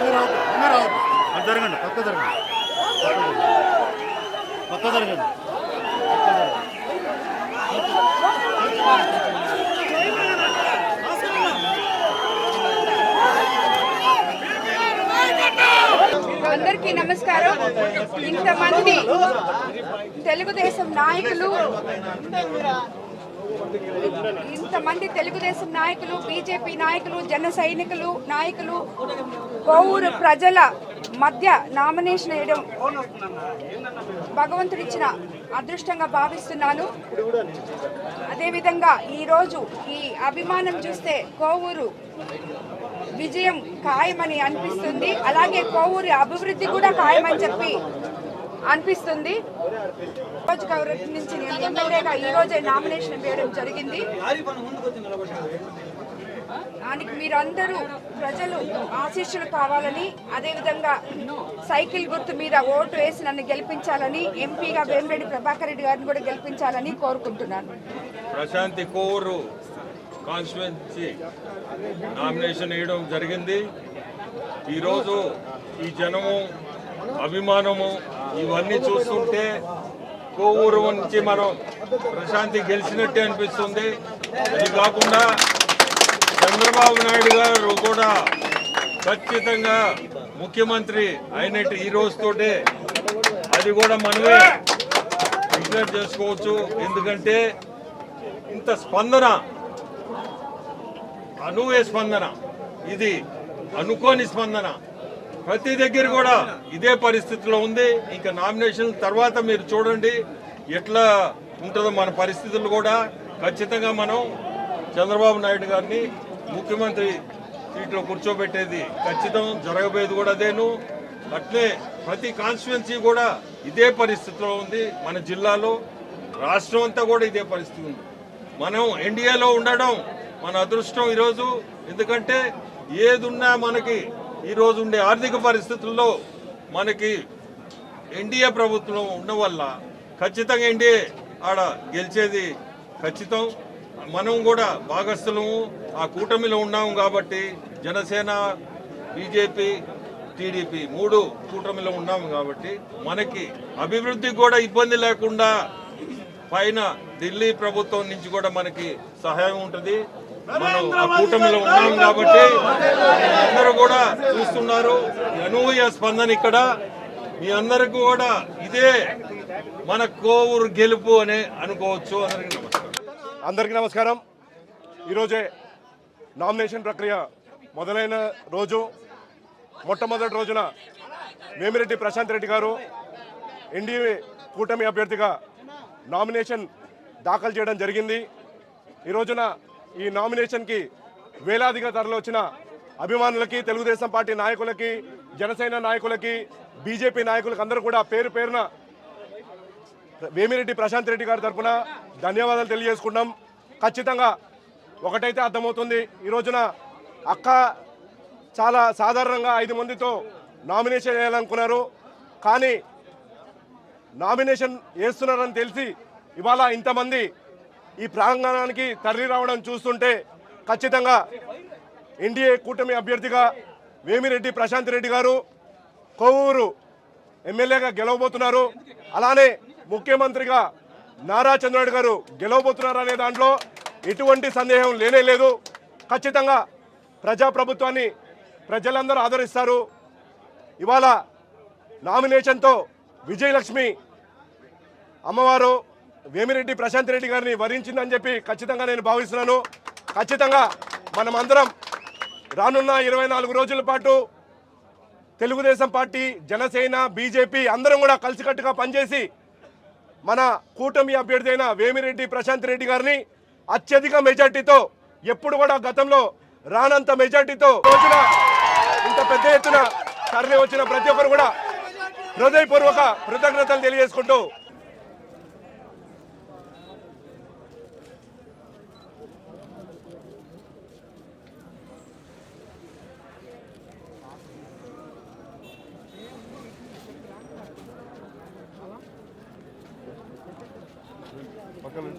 అది జరగండి. పక్క జరగండి. పక్క జరగండి. అందరికీ నమస్కారం. ఇంతమంది తెలుగుదేశం నాయకులు ఇంతమంది తెలుగుదేశం నాయకులు బీజేపీ నాయకులు జన సైనికులు నాయకులు కోవూరు ప్రజల మధ్య నామినేషన్ వేయడం భగవంతుడిచ్చిన అదృష్టంగా భావిస్తున్నాను. అదేవిధంగా ఈరోజు ఈ అభిమానం చూస్తే కోవూరు విజయం ఖాయమని అనిపిస్తుంది. అలాగే కోవూరి అభివృద్ధి కూడా ఖాయమని చెప్పి అనిపిస్తుంది. నియోజకవర్గం నుంచి నేను ఎమ్మెల్యేగా ఈ రోజే నామినేషన్ వేయడం జరిగింది. దానికి మీరందరూ ప్రజలు ఆశీస్సులు కావాలని అదేవిధంగా సైకిల్ గుర్తు మీద ఓటు వేసి నన్ను గెలిపించాలని ఎంపీగా వేమిరెడ్డి ప్రభాకర్ రెడ్డి గారిని కూడా గెలిపించాలని కోరుకుంటున్నాను. ప్రశాంతి కోరు కాన్స్టిట్యున్సీ నామినేషన్ వేయడం జరిగింది. ఈరోజు ఈ జనము అభిమానము ఇవన్నీ చూస్తుంటే కోవూరు నుంచి మనం ప్రశాంతి గెలిచినట్టే అనిపిస్తుంది. అది కాకుండా చంద్రబాబు నాయుడు గారు కూడా ఖచ్చితంగా ముఖ్యమంత్రి అయినట్టు ఈ రోజుతోటే అది కూడా మనమే డిక్లేర్ చేసుకోవచ్చు. ఎందుకంటే ఇంత స్పందన అనువే స్పందన ఇది అనుకోని స్పందన. ప్రతి దగ్గర కూడా ఇదే పరిస్థితిలో ఉంది. ఇంకా నామినేషన్ తర్వాత మీరు చూడండి ఎట్లా ఉంటుందో మన పరిస్థితులు కూడా. ఖచ్చితంగా మనం చంద్రబాబు నాయుడు గారిని ముఖ్యమంత్రి సీట్లో కూర్చోబెట్టేది ఖచ్చితం జరగబోయేది కూడా అదేను. అట్లే ప్రతి కాన్స్టిట్యున్సీ కూడా ఇదే పరిస్థితిలో ఉంది మన జిల్లాలో. రాష్ట్రం అంతా కూడా ఇదే పరిస్థితి ఉంది. మనం ఎన్డీఏలో ఉండడం మన అదృష్టం ఈరోజు. ఎందుకంటే ఏదున్నా మనకి ఈరోజు ఉండే ఆర్థిక పరిస్థితుల్లో మనకి ఎన్డీఏ ప్రభుత్వం ఉన్న వల్ల ఖచ్చితంగా ఎన్డీఏ ఆడ గెలిచేది ఖచ్చితం. మనం కూడా భాగస్థులము ఆ కూటమిలో ఉన్నాము కాబట్టి జనసేన బీజేపీ టీడీపీ మూడు కూటమిలో ఉన్నాము కాబట్టి మనకి అభివృద్ధి కూడా ఇబ్బంది లేకుండా పైన ఢిల్లీ ప్రభుత్వం నుంచి కూడా మనకి సహాయం ఉంటుంది. మనం ఆ కూటమిలో ఉన్నాం కాబట్టి అందరూ కూడా చూస్తున్నారు. అనూహ్య స్పందన ఇక్కడ. మీ అందరికీ కూడా ఇదే మన కోవూరు గెలుపు అని అనుకోవచ్చు. అందరికీ నమస్కారం. అందరికీ నమస్కారం. ఈరోజే నామినేషన్ ప్రక్రియ మొదలైన రోజు మొట్టమొదటి రోజున వేమిరెడ్డి ప్రశాంత్ రెడ్డి గారు ఎన్డీఏ కూటమి అభ్యర్థిగా నామినేషన్ దాఖలు చేయడం జరిగింది. ఈ రోజున ఈ నామినేషన్కి వేలాదిగా తరలివచ్చిన అభిమానులకి తెలుగుదేశం పార్టీ నాయకులకి జనసేన నాయకులకి బీజేపీ నాయకులకి అందరూ కూడా పేరు పేరున వేమిరెడ్డి ప్రశాంత్ రెడ్డి గారి తరఫున ధన్యవాదాలు తెలియజేసుకున్నాం ఖచ్చితంగా ఒకటైతే అర్థమవుతుంది. ఈ రోజున అక్క చాలా సాధారణంగా ఐదు మందితో నామినేషన్ వేయాలనుకున్నారు. కానీ నామినేషన్ వేస్తున్నారని తెలిసి ఇవాళ ఇంతమంది ఈ ప్రాంగణానికి తరలి రావడం చూస్తుంటే ఖచ్చితంగా ఎన్డీఏ కూటమి అభ్యర్థిగా వేమిరెడ్డి ప్రశాంత్ రెడ్డి గారు కొవ్వూరు ఎమ్మెల్యేగా గెలవబోతున్నారు. అలానే ముఖ్యమంత్రిగా నారా చంద్రబాబు గారు గెలవబోతున్నారు అనే దాంట్లో ఎటువంటి సందేహం లేనే లేదు. ఖచ్చితంగా ప్రజాప్రభుత్వాన్ని ప్రజలందరూ ఆదరిస్తారు. ఇవాళ నామినేషన్తో విజయలక్ష్మి అమ్మవారు వేమిరెడ్డి ప్రశాంత్ రెడ్డి గారిని వరించిందని చెప్పి ఖచ్చితంగా నేను భావిస్తున్నాను. ఖచ్చితంగా మనమందరం రానున్న ఇరవై నాలుగు రోజుల పాటు తెలుగుదేశం పార్టీ జనసేన బీజేపీ అందరం కూడా కలిసికట్టుగా పనిచేసి మన కూటమి అభ్యర్థి అయిన వేమిరెడ్డి ప్రశాంత్ రెడ్డి గారిని అత్యధిక మెజార్టీతో ఎప్పుడు కూడా గతంలో రానంత మెజార్టీతో రోజున ఇంత పెద్ద ఎత్తున తరలి వచ్చిన ప్రతి ఒక్కరు కూడా హృదయపూర్వక కృతజ్ఞతలు తెలియజేసుకుంటూ Bakalım.